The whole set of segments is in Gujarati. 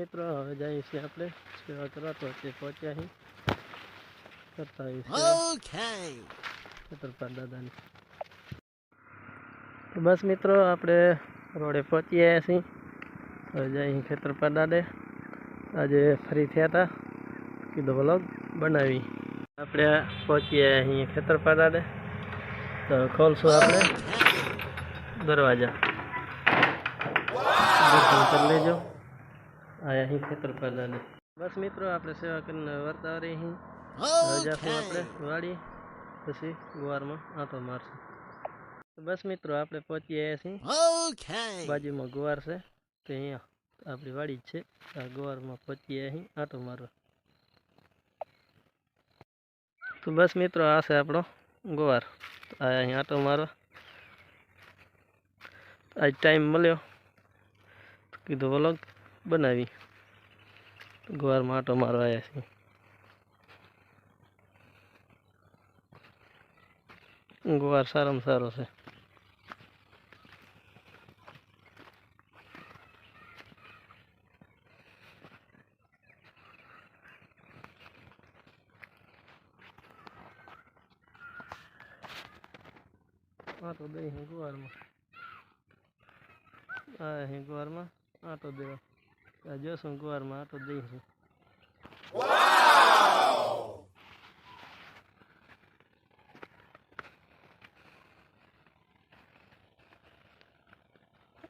મિત્રો હવે જઈએ છીએ આપણે. સેવા કરવા તો તે પહોંચ્યા અહીં કરતા આવીએ સેવા છત્રપાલ દાદાની. બસ મિત્રો આપણે રોડે પહોંચી આવ્યા છીએ. હવે જઈએ ખેતરપા દાદે. આજે ફરી થયા હતા. કીધું વ્લોગ બનાવી. આપણે પહોંચી આવ્યા અહીં ખેતરપા દાદે. તો ખોલશું આપણે. દરવાજા. દર્શન કરી લેજો. આયા અહીં ખેતર દાદે બસ મિત્રો આપણે સેવા કરીને વર્તા રહી અહીં રજાથી આપણે વાળી પછી ગુવારમાં આંટો મારશું. તો બસ મિત્રો આપણે પહોંચી આવ્યા છીએ. બાજુમાં ગુવાર છે તો અહીંયા આપણી વાડી જ છે. આ ગુવારમાં પહોંચી અહીં આંટો મારવા. તો બસ મિત્રો આ છે આપણો ગુવાર. આ અહીં આંટો મારવા. આજ ટાઈમ મળ્યો. કીધું વ્લોગ બનાવી. ગુવારમાં આંટો મારવા આવ્યા છીએ. ગુવાર સારામાં સારો છે. આટો દઈ અહીં ગુવારમાં. આ અહીં ગુવારમાં આટો દેવા. આ જોશું ગુવારમાં આટો દઈ છે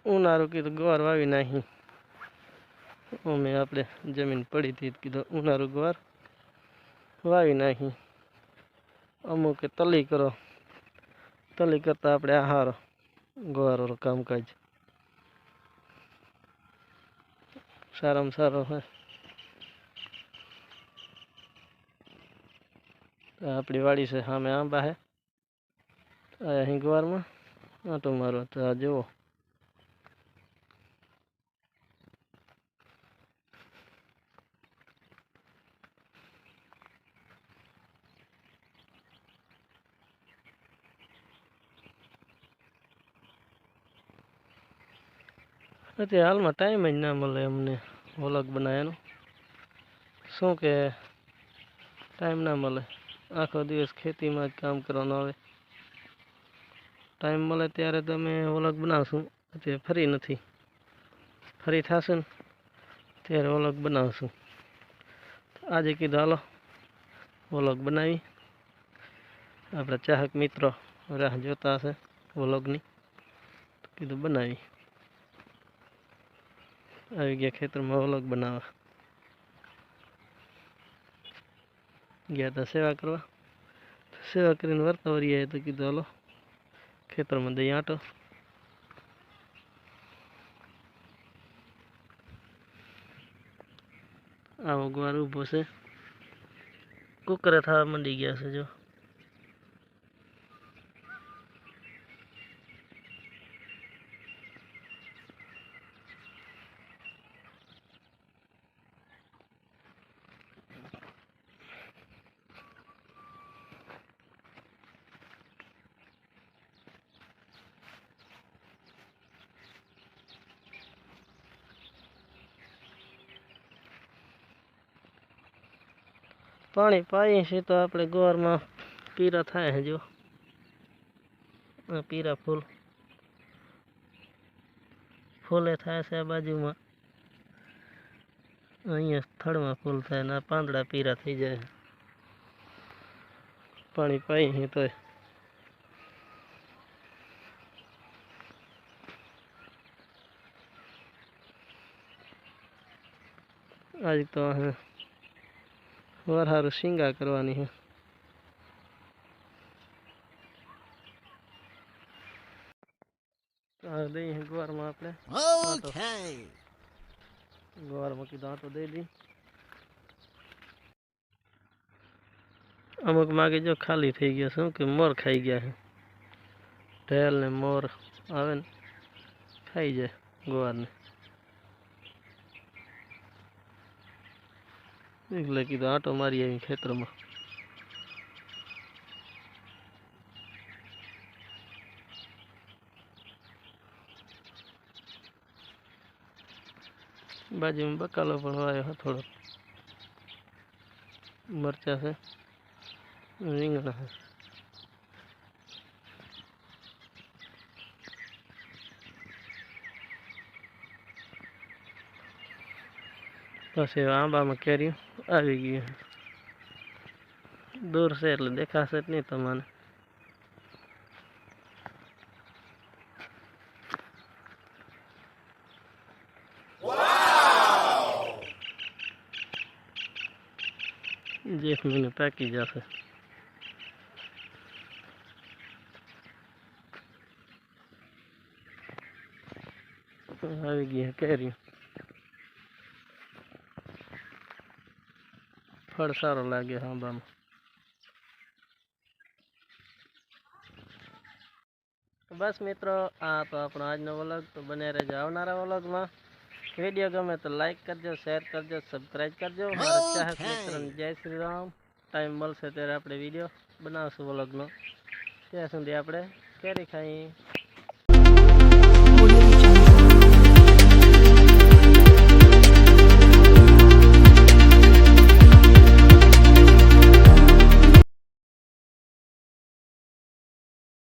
ઉનાળું કીધું ગોર વાવી નાખી અમે આપણે જમીન પડી હતી કીધું ઉનાળું ગોર વાવી નાખી અમુકે તલી કરો, તલી કરતાં આપણે આહારો ગોવારો કામકાજ. સારામાં સારો હે આપણી વાડી છે સામે આંબા હે. અહીં ગુવારમાં આંટો મારો તો આ જુઓ. અત્યારે હાલમાં ટાઈમ જ ના મળે અમને. વ્લોગ બનાવ્યાનો શું કે ટાઈમ ના મળે. આખો દિવસ ખેતીમાં જ કામ કરવાનું આવે. ટાઈમ મળે ત્યારે તમે વ્લોગ બનાવશું. અત્યારે ફરી નથી. ફરી થશે ને ત્યારે વ્લોગ બનાવશું. આજે કીધું હાલો, વ્લોગ બનાવી. આપણા ચાહક મિત્રો રાહ જોતા હશે વ્લોગની. તો કીધું બનાવી. આવી ગયા ખેતરમાં ઓલગ બનાવવા. ગયા હતા સેવા કરવા. સેવા કરીને વર્તા વરી આવ્યા તો કીધું, હાલો, ખેતરમાં દઈ આંટો. આવો ગવાર ઊભો છે. કુકરે થવા માંડી ગયા છે, જો. પાણી પાઈએ છીએ તો આપણે ગોરમાં પીરા થાય છે જો. આ પીરા ફૂલ. ફૂલે થાય છે આ બાજુમાં. અહીંયા થડમાં ફૂલ થાય ને આ પાંદડા પીરા થઈ જાય. પાણી પાઈએ છીએ તોય. આજ તો હે વરહારું શીંગા કરવાની છે આ દઈ છે ગુવારમાં આપણે Okay. ગુવારમાં કીધું આટો દઈ દી અમુક માગે જો ખાલી થઈ ગયા શું કે મોર ખાઈ ગયા છે ઢેલ ને મોર આવે ને ખાઈ જાય ગુવારને એટલે કીધું આટો મારી આવી ખેતરમાં બાજુમાં બકાલો પણ વાયો છે થોડો મરચા છે રીંગણા છે પછી આંબામાં કેરીઓ આવી ગયું દૂર છે એટલે દેખાશે જ નહીં તમને. જે મને પાકી જશે. આવી ગયા કેરી ફળ સારો લાગે હાંબામાં બસ મિત્રો આ તો આપણો આજનો વ્લોગ તો બને રહેજો આવનારા વ્લોગમાં. વીડિયો ગમે તો લાઈક કરજો શેર કરજો સબસ્ક્રાઈબ કરજો. મારા ચાહક મિત્રોને જય શ્રી રામ. ટાઈમ મળશે ત્યારે આપણે વીડિયો બનાવશું વ્લોગનો. ત્યાં સુધી આપણે કેરી ખાઈ.